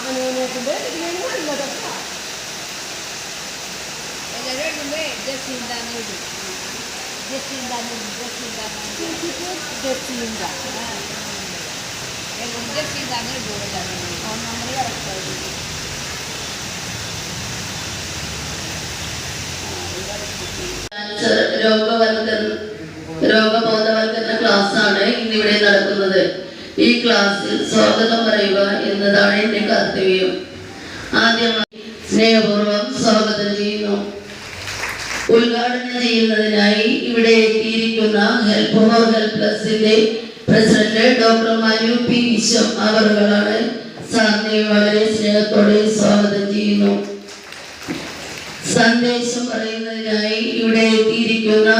അവനവനെ ഇങ്ങനെ നല്ലതൊക്കെ എല്ലാവരും ജസീന്ത. നമ്മൾ രോഗബോധവൽക്കരണ ക്ലാസ് ആണ് ഇന്നിവിടെ നടക്കുന്നത്. ഈ ക്ലാസ്സിൽ സ്വാഗതം പറയുക എന്നതാണ് എന്റെ കർത്തവ്യം. ആദ്യമായി സ്നേഹപൂർവം സ്വാഗതം ചെയ്യുന്നു. ഉദ്ഘാടനം ചെയ്യുന്നതിനായി ഇവിടെ എത്തിയിരിക്കുന്ന help for ഹെൽപ്ലസിന്റെ president doctor Manu P Vishwam അവറുകളാണ് സാറിനെ വളരെ സ്നേഹത്തോടെ സ്വാഗതം ചെയ്യുന്നു. സന്ദേശം പറയുന്നതിനായി ഇവിടെ എത്തിയിരിക്കുന്ന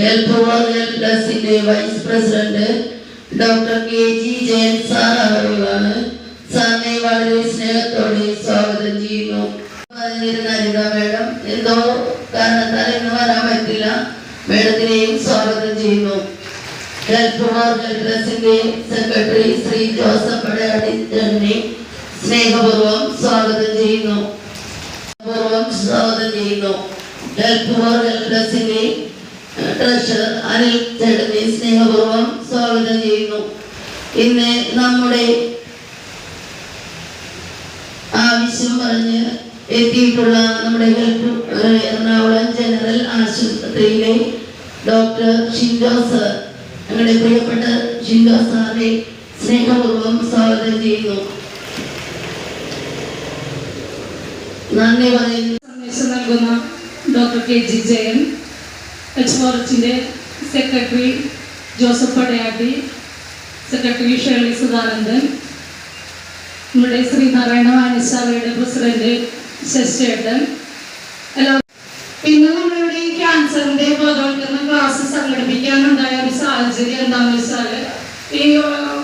help for help പ്ലസിന്റെ vice president doctor K G Jayan sir അവരുകളാണ് സാറിനെ വളരെ സ്നേഹത്തോടെ സ്വാഗതം ചെയ്യുന്നു. വന്നിരുന്ന അനിത മേഡം എന്തോ കാരണത്താൽ ഇന്ന് വരാൻ പറ്റില്ല. മേഡത്തിനെയും സ്വാഗതം ചെയ്യുന്നു. Health help secretary Shri Joseph Padayadi സ്നേഹപൂർവം സ്വാഗതം ചെയ്യുന്നു. പൂർവം സ്വാഗതം ചെയ്യുന്നു. ഹെൽപ്പ് ഹെൽപ്ലെസിന്റെ ട്രഷറർ അനിൽ ചേട്ടനെ സ്നേഹപൂർവം സ്വാഗതം ഇന്ന് നമ്മുടെ ആവശ്യം പറഞ്ഞ് എത്തിയിട്ടുള്ള നമ്മുടെ ഹെൽപ്പ് എറണാകുളം ജനറൽ ആശുപത്രിയിലെ ഡോക്ടർ ഷിൻഡോ സർ ഞങ്ങളുടെ പ്രിയപ്പെട്ട ഷിൻഡോ സാറിനെ സ്നേഹപൂർവം സ്വാഗതം ചെയ്യുന്നു. നന്ദി പറയുന്നു. സന്ദേശം നൽകുന്ന doctor K G Jayan H ഫോറച്ചിന്റെ secretary Joseph Padayatti secretary Shirley Sudhanandan നമ്മുടെ ശ്രീനാരായണ വായനശാലയുടെ പ്രസിഡന്റ് ശശിചേട്ടൻ എല്ലാ പിന്നെ നമ്മളിവിടെ ഈ ക്യാൻസറിന്റെ ബോധവൽക്കരണ ക്ലാസ് സംഘടിപ്പിക്കാനുണ്ടായ ഒരു സാഹചര്യം എന്താണെന്ന് വെച്ചാൽ ഈ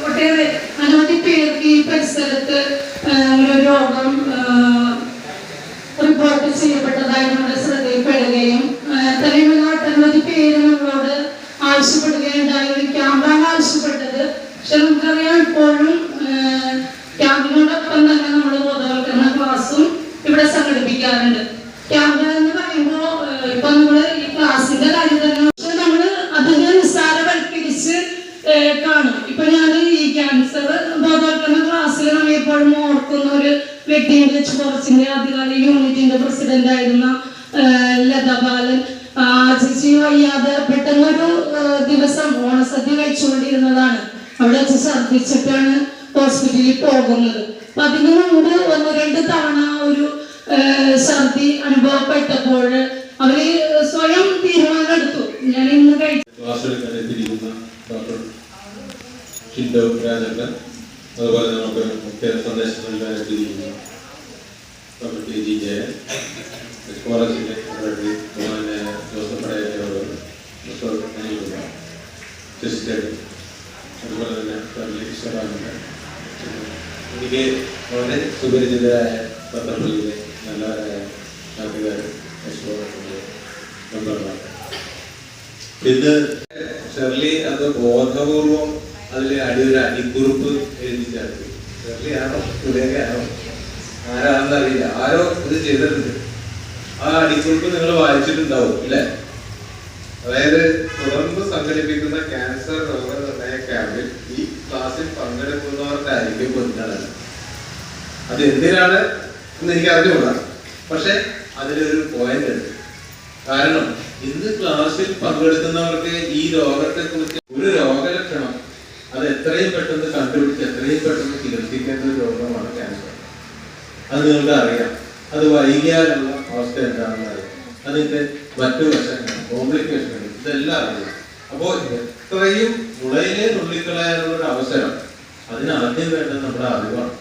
ഒട്ടേറെ അനവധി പേർക്ക് ഈ പരിസരത്ത് ഒരു രോഗം റിപ്പോർട്ട് ചെയ്യപ്പെട്ടതായി നമ്മുടെ ശ്രദ്ധയിൽപ്പെടുകയും എച്ച് ഫോറസിന്റെ ആദ്യകാല യൂണിറ്റിന്റെ പ്രസിഡന്റ് ആയിരുന്ന ലതാ ബാലൻ. ചേച്ചി വയ്യാതെ പെട്ടെന്നൊരു ദിവസം ഓണസദ്യ കഴിച്ചുകൊണ്ടിരുന്നതാണ്. അവിടെ അച്ഛൻ ഛർദ്ദിച്ചിട്ടാണ് ഹോസ്പിറ്റലിൽ പോകുന്നത്. അപ്പൊ അതിനു മുമ്പ് ഒന്ന് രണ്ട് തവണ ഒരു ഛർദി അനുഭവപ്പെട്ടപ്പോൾ അവർ സ്വയം തീരുമാനം എടുത്തു ഞാൻ ഇന്ന് കഴിച്ചു അതുപോലെ നമുക്ക് മുഖ്യ സന്ദേശം നൽകാൻ എത്തിയിരിക്കുന്ന ഡോക്ടർ കെ ജി ജയൻ കോളേജിലെ സെക്രട്ടറി ബഹുമാനായ ജോസഫ് പടയാറ്റിയോട് ഡോക്ടർ അനിൽകുമാർ ശശിചേട്ടൻ അതുപോലെ തന്നെ ഷർലി ഈശ്വരാനന്ദൻ എനിക്ക് വളരെ സുപരിചിതരായ പത്രപ്പള്ളിയിലെ നല്ലവരായ നാട്ടുകാർ എക്സ്പ്ലോറേഷന്റെ മെമ്പർമാർ ഇത് ഷെർലി അത് ബോധപൂർവം അതിലെ അടിയൊരു അടിക്കുറിപ്പ് എഴുതി ചേർത്തി. ഷെർലി ആണോ? സുലേഖയാണോ ആരാണെന്ന് അറിയില്ല ആരോ ഇത് ചെയ്തിട്ടുണ്ട്. ആ അടിക്കുറിപ്പ് നിങ്ങൾ വായിച്ചിട്ടുണ്ടാവും അല്ലേ അതായത് തുടർന്ന് സംഘടിപ്പിക്കുന്ന ക്യാൻസർ രോഗനിർണയ ക്യാമ്പിൽ ഈ ക്ലാസ്സിൽ പങ്കെടുക്കുന്നവർക്കായിരിക്കും മുൻഗണന അത് എന്തിനാണ് എന്ന് എനിക്ക് അറിഞ്ഞുകൂടാ. പക്ഷെ അതിലൊരു പോയിന്റ് ഉണ്ട്. കാരണം ഇന്ന് ക്ലാസ്സിൽ പങ്കെടുക്കുന്നവർക്ക് ഈ രോഗത്തെ കുറിച്ച് ഒരു രോഗലക്ഷണം അത് എത്രയും പെട്ടെന്ന് കണ്ടുപിടിച്ച് എത്രയും പെട്ടെന്ന് ചികിത്സിക്കേണ്ട ഒരു രോഗമാണ് ക്യാൻസർ. അത് നിങ്ങൾക്ക് അറിയാം. അത് വൈകിയാലുള്ള അവസ്ഥ എന്താണെന്ന് അറിയാം. അതിന്റെ മറ്റു വശങ്ങൾ കോംപ്ലിക്കേഷൻ ഇതെല്ലാം അറിയാം. അപ്പോൾ എത്രയും മുളയിലെ നുള്ളിക്കളയാനുള്ള ഒരു അവസരം അതിന് ആദ്യം വേണ്ടത് നമ്മുടെ അറിവാണ്.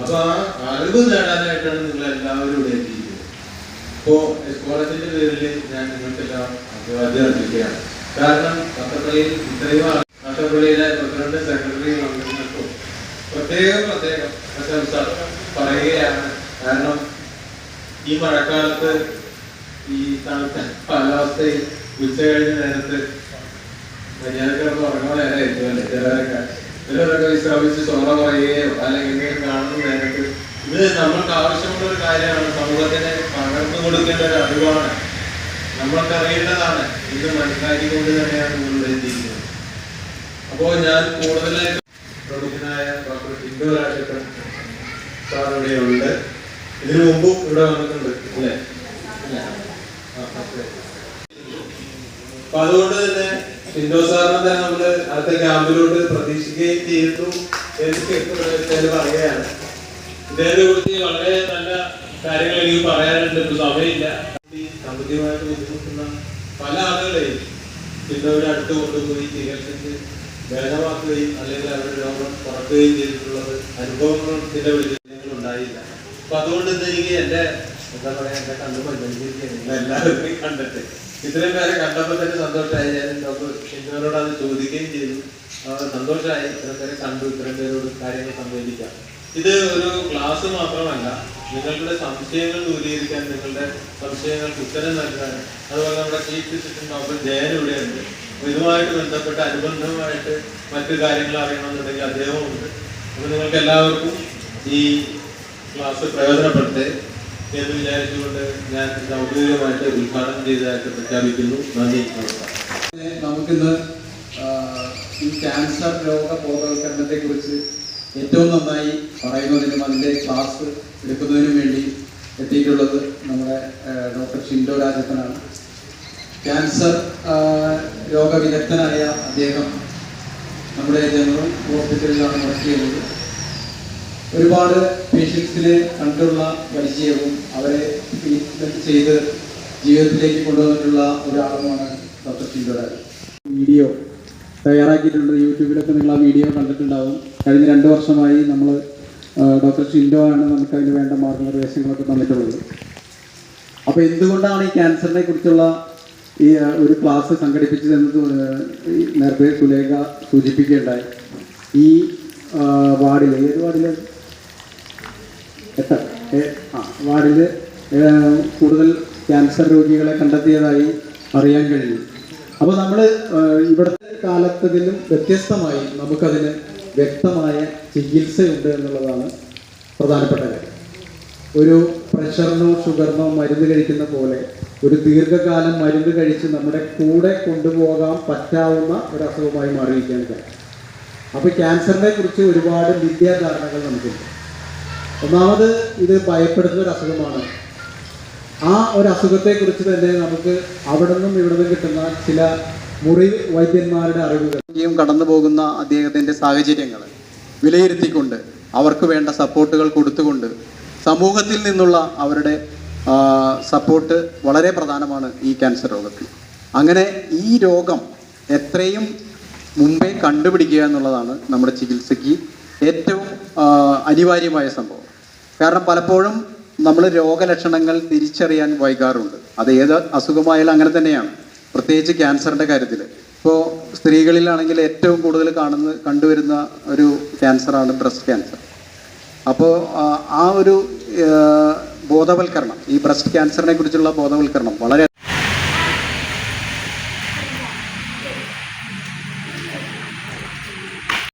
അപ്പൊ ആ അറിവ് നേടാനായിട്ടാണ് നിങ്ങൾ എല്ലാവരും ഇവിടെ എത്തിയിരിക്കുന്നത്. ഇപ്പോ കോളേജിന്റെ പേരിൽ ഞാൻ നിങ്ങൾക്കെല്ലാം അഭിവാദ്യം അർപ്പിക്കുകയാണ്. കാരണം പത്രപ്പള്ളിയിൽ ഇത്രയും പത്രപ്പള്ളിയിലെ പ്രസിഡന്റ് സെക്രട്ടറി പ്രത്യേകം പ്രത്യേകം പ്രശംസ പറയുകയാണ്. കാരണം ഈ മഴക്കാലത്ത് ഈ തണുത്ത കാലാവസ്ഥയിൽ ഉച്ച കഴിഞ്ഞ നേരത്ത് മര്യാദക്കാർക്ക് ഉറങ്ങാൻ ചിലവരൊക്കെ ചിലരൊക്കെ വിശ്രമിച്ച് സോറ പറയുകയോ അല്ലെങ്കിൽ എന്തെങ്കിലും കാണുന്ന നേരത്ത് ഇത് നമ്മൾക്ക് ആവശ്യമുള്ള ഒരു കാര്യമാണ്. സമൂഹത്തിന് പകർന്നു കൊടുക്കേണ്ട ഒരു അറിവാണ്. നമ്മൾക്ക് അറിയേണ്ടതാണ്. ഇത് മനസ്സിലാക്കിക്കൊണ്ട് തന്നെയാണ് നമ്മൾ എത്തിയിരിക്കുന്നത് അപ്പോൾ ഞാൻ കൂടുതലായിട്ട് പ്രമുഖനായ ഡോക്ടർ ടിൻഡോ രാജപ്പൻ സാർ ഇതിനു മുമ്പും ഇവിടെ വന്നിട്ടുണ്ട്. അല്ലേ. അപ്പൊ അതുകൊണ്ട് തന്നെ ഷിൻഡോ സാറിനെ തന്നെ നമ്മൾ അടുത്ത ക്യാമ്പിലോട്ട് പ്രതീക്ഷിക്കുകയും ചെയ്തു പറയുകയാണ്. ഇദ്ദേഹത്തെ കുറിച്ച് വളരെ നല്ല കാര്യങ്ങൾ എനിക്ക് പറയാനുണ്ട്. ഇപ്പൊ സമയമില്ല. സാമ്പത്തികമായിട്ട് ബുദ്ധിമുട്ടുന്ന പല ആളുകളെയും ഷിൻഡോയുടെ അടുത്ത് കൊണ്ടുപോയി ചികിത്സിച്ച് ഭേദമാക്കുകയും അല്ലെങ്കിൽ അവരുടെ രോഗം കുറക്കുകയും ചെയ്തിട്ടുള്ളത് അനുഭവങ്ങൾ ഉണ്ടായില്ല അപ്പൊ അതുകൊണ്ട് എന്താ എനിക്ക് എന്റെ എന്താ പറയാ എന്റെ കണ്ടു പരിഗണിച്ചിരിക്കുകയാണ് എല്ലാവരും കണ്ടിട്ട്. ഇത്രയും പേരെ കണ്ടപ്പോൾ തന്നെ സന്തോഷമായി. ഞാൻ ഡോക്ടർ അത് ചോദിക്കുകയും ചെയ്തു. സന്തോഷമായി. ഇത്രയും പേരെ കണ്ടു. ഇത്രയും പേരോട് കാര്യങ്ങൾ സംവദിക്കാം. ഇത് ഒരു ക്ലാസ് മാത്രമല്ല. നിങ്ങളുടെ സംശയങ്ങൾ ദൂരീകരിക്കാൻ നിങ്ങളുടെ സംശയങ്ങൾക്ക് ഉത്തരം നൽകാൻ. അതുപോലെ നമ്മുടെ ചീഫ് വിസിറ്റർ ഡോക്ടർ ജയൻ ഇവിടെയുണ്ട്. ഇതുമായിട്ട് ബന്ധപ്പെട്ട അനുബന്ധമായിട്ട് മറ്റു കാര്യങ്ങൾ അറിയണമെന്നുണ്ടെങ്കിൽ അദ്ദേഹവും ഉണ്ട് അപ്പൊ നിങ്ങൾക്ക് എല്ലാവർക്കും ഈ ക്ലാസ് പ്രയോജനപ്പെടുത്തെ എന്ന് വിചാരിച്ചുകൊണ്ട് ഞാൻ ഔദ്യോഗികമായിട്ട് ഉദ്ഘാടനം ചെയ്തതായിട്ട് പ്രഖ്യാപിക്കുന്നു. നന്ദി നമുക്കിന്ന് ഈ ക്യാൻസർ രോഗ ബോധവൽക്കരണത്തെ കുറിച്ച് ഏറ്റവും നന്നായി പറയുന്നതിനും അതിന്റെ ക്ലാസ് എടുക്കുന്നതിനും വേണ്ടി എത്തിയിട്ടുള്ളത് നമ്മുടെ ഡോക്ടർ ഷിൻഡോ രാജപ്പനാണ്. ക്യാൻസർ രോഗവിദഗ്ധനായ അദ്ദേഹം നമ്മുടെ ജനറൽ ഹോസ്പിറ്റലിലാണ് വർക്ക് ചെയ്യുന്നത്. ഒരുപാട് പേഷ്യൻസിനെ കണ്ടുള്ള പരിചയവും അവരെ ട്രീറ്റ്മെന്റ് ചെയ്ത് ജീവിതത്തിലേക്ക് കൊണ്ടുവന്നിട്ടുള്ള ഒരാളുമാണ് ഡോക്ടർ ചിന്തരാജ് വീഡിയോ തയ്യാറാക്കിയിട്ടുണ്ട്. യൂട്യൂബിലൊക്കെ നിങ്ങൾ ആ വീഡിയോ കണ്ടിട്ടുണ്ടാവും. കഴിഞ്ഞ രണ്ട് വർഷമായി നമ്മൾ ഡോക്ടർ ഷിൻഡോ ആണ് നമുക്ക് അതിന് വേണ്ട മാർഗനിർദ്ദേശങ്ങളൊക്കെ തന്നിട്ടുള്ളത്. അപ്പോൾ എന്തുകൊണ്ടാണ് ഈ ക്യാൻസറിനെ കുറിച്ചുള്ള ഈ ഒരു ക്ലാസ് സംഘടിപ്പിച്ചതെന്ന് നേരത്തെ സുലേഖ സൂചിപ്പിക്കുകയുണ്ടായി. ഈ വാർഡിൽ ഏത് വാർഡിൽ ആ വാർഡിൽ കൂടുതൽ ക്യാൻസർ രോഗികളെ കണ്ടെത്തിയതായി അറിയാൻ കഴിഞ്ഞു. അപ്പോൾ നമ്മൾ ഇവിടുത്തെ കാലത്തതിലും വ്യത്യസ്തമായി നമുക്കതിന് വ്യക്തമായ ചികിത്സയുണ്ട് എന്നുള്ളതാണ് പ്രധാനപ്പെട്ട കാര്യം. ഒരു പ്രഷറിനോ ഷുഗറിനോ മരുന്ന് കഴിക്കുന്ന പോലെ ഒരു ദീർഘകാലം മരുന്ന് കഴിച്ച് നമ്മുടെ കൂടെ കൊണ്ടുപോകാൻ പറ്റാവുന്ന ഒരു അസുഖമായി മാറിയിരിക്കാൻ കഴിയും അപ്പോൾ ക്യാൻസറിനെ കുറിച്ച് ഒരുപാട് വിദ്യാധാരണകൾ നമുക്കുണ്ട്. ഒന്നാമത് ഇത് ഭയപ്പെടുന്ന ഒരു അസുഖമാണ്. ആ ഒരു അസുഖത്തെക്കുറിച്ച് തന്നെ നമുക്ക് അവിടെ നിന്നും ഇവിടെ നിന്നും കിട്ടുന്ന ചില മുറി വൈദ്യന്മാരുടെ അറിവുകൾ. കടന്നു പോകുന്ന അദ്ദേഹത്തിന്റെ സാഹചര്യങ്ങൾ വിലയിരുത്തിക്കൊണ്ട് അവർക്ക് വേണ്ട സപ്പോർട്ടുകൾ കൊടുത്തുകൊണ്ട് സമൂഹത്തിൽ നിന്നുള്ള അവരുടെ സപ്പോർട്ട് വളരെ പ്രധാനമാണ് ഈ ക്യാൻസർ രോഗത്തിൽ. അങ്ങനെ ഈ രോഗം എത്രയും മുമ്പേ കണ്ടുപിടിക്കുക എന്നുള്ളതാണ് നമ്മുടെ ചികിത്സയ്ക്ക് ഏറ്റവും അനിവാര്യമായ സംഭവം. കാരണം പലപ്പോഴും നമ്മൾ രോഗലക്ഷണങ്ങൾ തിരിച്ചറിയാൻ വൈകാറുണ്ട്. അത് ഏത് അസുഖമായാലും അങ്ങനെ തന്നെയാണ്. പ്രത്യേകിച്ച് ക്യാൻസറിന്റെ കാര്യത്തിൽ. ഇപ്പോൾ സ്ത്രീകളിലാണെങ്കിൽ ഏറ്റവും കൂടുതൽ കാണുന്ന കണ്ടുവരുന്ന ഒരു ക്യാൻസറാണ് ബ്രസ്റ്റ് ക്യാൻസർ. അപ്പോൾ ആ ഒരു ബോധവൽക്കരണം ഈ ബ്രസ്റ്റ് ക്യാൻസറിനെ കുറിച്ചുള്ള ബോധവൽക്കരണം വളരെ